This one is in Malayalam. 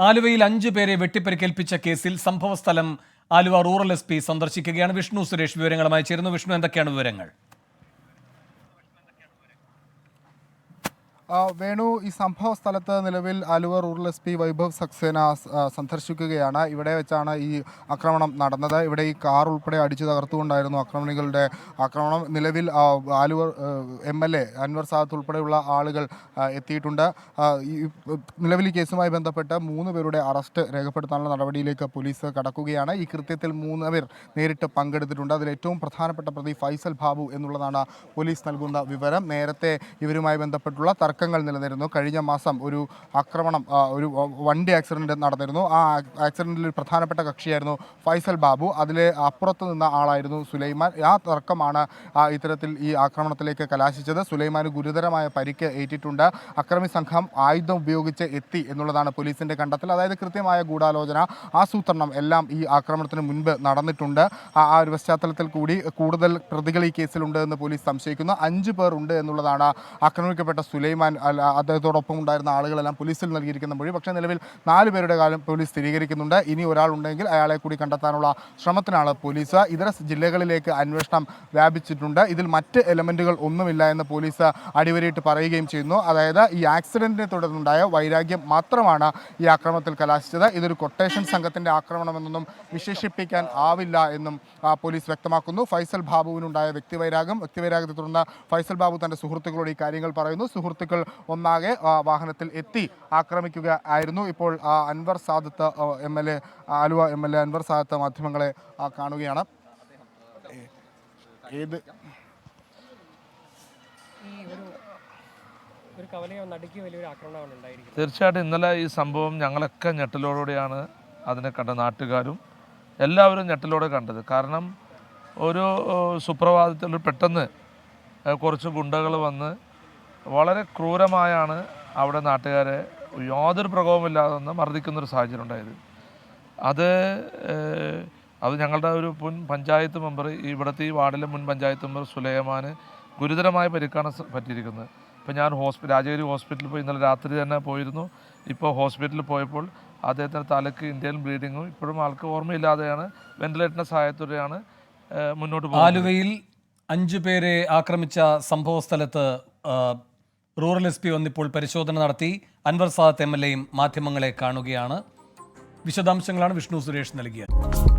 ആലുവയിൽ അഞ്ചു പേരെ വെട്ടിപ്പരിക്കേൽപ്പിച്ച കേസിൽ സംഭവസ്ഥലം ആലുവ റൂറൽ എസ് സന്ദർശിക്കുകയാണ്. വിഷ്ണു സുരേഷ് വിവരങ്ങളുമായി ചേരുന്നു. വിഷ്ണു എന്തൊക്കെയാണ് വിവരങ്ങൾ? വേണു ഈ സംഭവ സ്ഥലത്ത് നിലവിൽ Aluva rural S P Vaibhav Saxena സന്ദർശിക്കുകയാണ്. ഇവിടെ വെച്ചാണ് ഈ ആക്രമണം നടന്നത്. ഇവിടെ ഈ കാർ ഉൾപ്പെടെ അടിച്ചു തകർത്തുകൊണ്ടായിരുന്നു ആക്രമണികളുടെ ആക്രമണം. നിലവിൽ Aluva M L A Anwar Sadath ഉൾപ്പെടെയുള്ള ആളുകൾ എത്തിയിട്ടുണ്ട്. നിലവിൽ ഈ കേസുമായി ബന്ധപ്പെട്ട് മൂന്ന് പേരുടെ അറസ്റ്റ് രേഖപ്പെടുത്താനുള്ള നടപടിയിലേക്ക് പോലീസ് കടക്കുകയാണ്. ഈ കൃത്യത്തിൽ മൂന്ന് പേർ നേരിട്ട് പങ്കെടുത്തിട്ടുണ്ട്. അതിൽ ഏറ്റവും പ്രധാനപ്പെട്ട പ്രതി ഫൈസൽ ബാബു എന്നുള്ളതാണ് പോലീസ് നൽകുന്ന വിവരം. നേരത്തെ ഇവരുമായി ബന്ധപ്പെട്ടുള്ള തർക്കങ്ങൾ നിലനിരുന്നു കഴിഞ്ഞ മാസം ഒരു ആക്രമണം ഒരു വണ്ടി ആക്സിഡന്റ് നടന്നിരുന്നു. ആ ആക്സിഡന്റിൽ ഒരു പ്രധാനപ്പെട്ട കക്ഷിയായിരുന്നു ഫൈസൽ ബാബു. അതിൽ അപ്പുറത്ത് നിന്ന ആളായിരുന്നു സുലൈമാൻ. ആ തർക്കമാണ് ഇത്തരത്തിൽ ഈ ആക്രമണത്തിലേക്ക് കലാശിച്ചത്. സുലൈമാന് ഗുരുതരമായ പരിക്ക് ഏറ്റിട്ടുണ്ട്. അക്രമി സംഘം ആയുധം ഉപയോഗിച്ച് എത്തി എന്നുള്ളതാണ് പോലീസിന്റെ കണ്ടെത്തൽ. അതായത് കൃത്യമായ ഗൂഢാലോചന ആസൂത്രണം എല്ലാം ഈ ആക്രമണത്തിന് മുൻപ് നടന്നിട്ടുണ്ട്. ആ ഒരു പശ്ചാത്തലത്തിൽ കൂടി കൂടുതൽ പ്രതികൾ ഈ കേസിലുണ്ട് എന്ന് പോലീസ് സംശയിക്കുന്നു. അഞ്ച് പേർ ഉണ്ട് എന്നുള്ളതാണ് ആക്രമിക്കപ്പെട്ട സുലൈമാൻ അല്ല, അദ്ദേഹത്തോടൊപ്പം ഉണ്ടായിരുന്ന ആളുകളെല്ലാം പോലീസിൽ നൽകിയിരിക്കുന്ന മൊഴി. പക്ഷേ നിലവിൽ നാല് പേരുടെ കാലം പോലീസ് സ്ഥിരീകരിക്കുന്നുണ്ട്. ഇനി ഒരാളുണ്ടെങ്കിൽ അയാളെ കൂടി കണ്ടെത്താനുള്ള ശ്രമത്തിനാണ് പോലീസ്. ഇതര ജില്ലകളിലേക്ക് അന്വേഷണം വ്യാപിച്ചിട്ടുണ്ട്. ഇതിൽ മറ്റ് എലമെന്റുകൾ ഒന്നുമില്ല എന്ന് പോലീസ് അടിവരയിട്ട് പറയുകയും ചെയ്യുന്നു. അതായത് ഈ ആക്സിഡന്റിനെ തുടർന്നുണ്ടായ വൈരാഗ്യം മാത്രമാണ് ഈ ആക്രമണത്തിൽ കലാശിച്ചത്. ഇതൊരു കൊട്ടേഷൻ സംഘത്തിന്റെ ആക്രമണമെന്നൊന്നും വിശേഷിപ്പിക്കാൻ ആവില്ല എന്നും പോലീസ് വ്യക്തമാക്കുന്നു. ഫൈസൽ ബാബുവിനുണ്ടായ വ്യക്തിവൈരാഗം വ്യക്തിവൈരാഗത്തെ തുടർന്ന് ഫൈസൽ ബാബു തന്റെ സുഹൃത്തുക്കളോട് ഈ കാര്യങ്ങൾ പറയുന്നു. സുഹൃത്തുക്കൾ ഒന്നാകെ ആ, വാഹനത്തിൽ എത്തി ആക്രമിക്കുകയായിരുന്നു ഇപ്പോൾ Anwar Sadath M L A Aluva M L A Anwar Sadath മാധ്യമങ്ങളെ കാണുകയാണ്. ഏത്? ഈ ഒരു ഒരു കവലയോ നടുക്കി വലിയൊരു ആക്രമണമാണ് തീർച്ചയായിട്ടും ഇന്നലെ ഈ സംഭവം ഞങ്ങളൊക്കെ ഞെട്ടലോടെയാണ് അതിനെ കണ്ട നാട്ടുകാരും എല്ലാവരും ഞെട്ടലോടെ കണ്ടത്. കാരണം ഒരു സുപ്രഭാതത്തിൽ പെട്ടെന്ന് കുറച്ച് ഗുണ്ടകൾ വന്ന് വളരെ ക്രൂരമായാണ് അവിടെ നാട്ടുകാരെ യാതൊരു പ്രകോപമില്ലാതെ ഒന്ന് മർദ്ദിക്കുന്നൊരു സാഹചര്യം ഉണ്ടായത്. അത് അത് ഞങ്ങളുടെ ഒരു മുൻ പഞ്ചായത്ത് മെമ്പർ ഇവിടുത്തെ ഈ വാർഡിലെ മുൻ പഞ്ചായത്ത് മെമ്പർ സുലൈമാന് ഗുരുതരമായ പരിക്കാണ് പറ്റിയിരിക്കുന്നത്. ഇപ്പോൾ ഞാൻ ഹോസ്പിറ്റൽ രാജഗിരി ഹോസ്പിറ്റലിൽ പോയി ഇന്നലെ രാത്രി തന്നെ പോയിരുന്നു. ഇപ്പോൾ ഹോസ്പിറ്റലിൽ പോയപ്പോൾ അദ്ദേഹത്തിന്റെ തലക്ക് ഇന്ത്യൻ ബ്ലീഡിങ്ങും ഇപ്പോഴും ആൾക്ക് ഓർമ്മയില്ലാതെയാണ് വെന്റിലേറ്ററിന്റെ സഹായത്തോടെയാണ് മുന്നോട്ട് പോകുന്നത്. ആലുവയിൽ അഞ്ചു പേരെ ആക്രമിച്ച സംഭവ സ്ഥലത്ത് റൂറൽ എസ് പി വന്നിപ്പോൾ പരിശോധന നടത്തി. അൻവർ സാദത്ത് എം എൽ എയും മാധ്യമങ്ങളെ കാണുകയാണ്. വിശദാംശങ്ങളാണ് വിഷ്ണു സുരേഷ് നൽകിയത്.